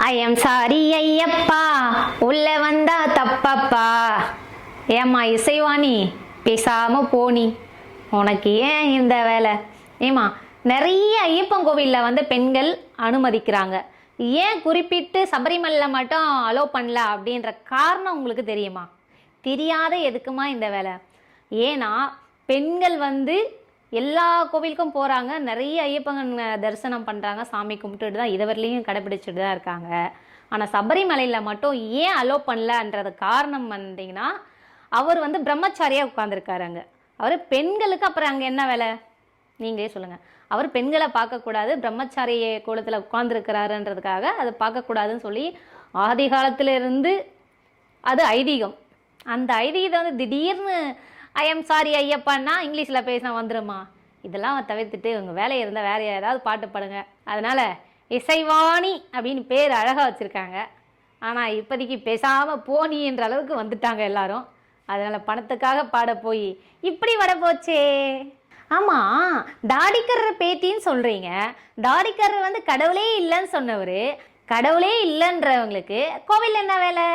I am sorry Ayyappa. உள்ள வந்தா தப்பப்பா. ஏம்மா இசைவாணி பேசாம போனி உனக்கு ஏன் இந்த வேலை? ஏமா நிறைய ஐயப்பன் கோவிலில் வந்து பெண்கள் அனுமதிக்கிறாங்க. ஏன் குறிப்பிட்டு சபரிமலையில் மட்டும் அலோ பண்ணல அப்படின்ற காரணம் உங்களுக்கு தெரியுமா? தெரியாத எதுக்குமா இந்த வேலை? ஏன்னா பெண்கள் வந்து எல்லா கோவிலுக்கும் போகிறாங்க நிறைய ஐயப்பங்கன் தரிசனம் பண்ணுறாங்க சாமி கும்பிட்டுட்டு தான் இதுவரையிலையும் கடைப்பிடிச்சிட்டு தான் இருக்காங்க. ஆனால் சபரிமலையில் மட்டும் ஏன் அலோ பண்ணலன்றது காரணம் வந்தீங்கன்னா அவர் வந்து பிரம்மச்சாரியாக உட்காந்துருக்காரு அங்கே. அவர் பெண்களுக்கு அப்புறம் அங்கே என்ன வேலை? நீங்களே சொல்லுங்கள் அவர் பெண்களை பார்க்கக்கூடாது பிரம்மச்சாரிய கோலத்தில் உட்காந்துருக்கிறாருன்றதுக்காக அதை பார்க்கக்கூடாதுன்னு சொல்லி ஆதி காலத்திலிருந்து அது ஐதீகம். அந்த ஐதீகத்தை வந்து திடீர்னு ஐ எம் சாரி ஐயப்பான்னா இங்கிலீஷில் பேசினா வந்துடுமா இதெல்லாம் தவிர்த்துட்டு உங்கள் வேலையை இருந்தால் வேறு ஏதாவது பாட்டு பாடுங்க. அதனால் இசைவாணி அப்படின்னு பேர் அழகாக வச்சுருக்காங்க. ஆனால் இப்போதைக்கு பேசாமல் போனின்ற அளவுக்கு வந்துட்டாங்க எல்லாரும். அதனால் பணத்துக்காக பாட போய் இப்படி வர போச்சே. ஆமாம் தாடிக்கர் பேத்தின்னு சொல்கிறீங்க தாடிக்கர் வந்து கடவுளே இல்லைன்னு சொன்னவர். கடவுளே இல்லைன்றவங்களுக்கு கோவில் என்ன வேலை?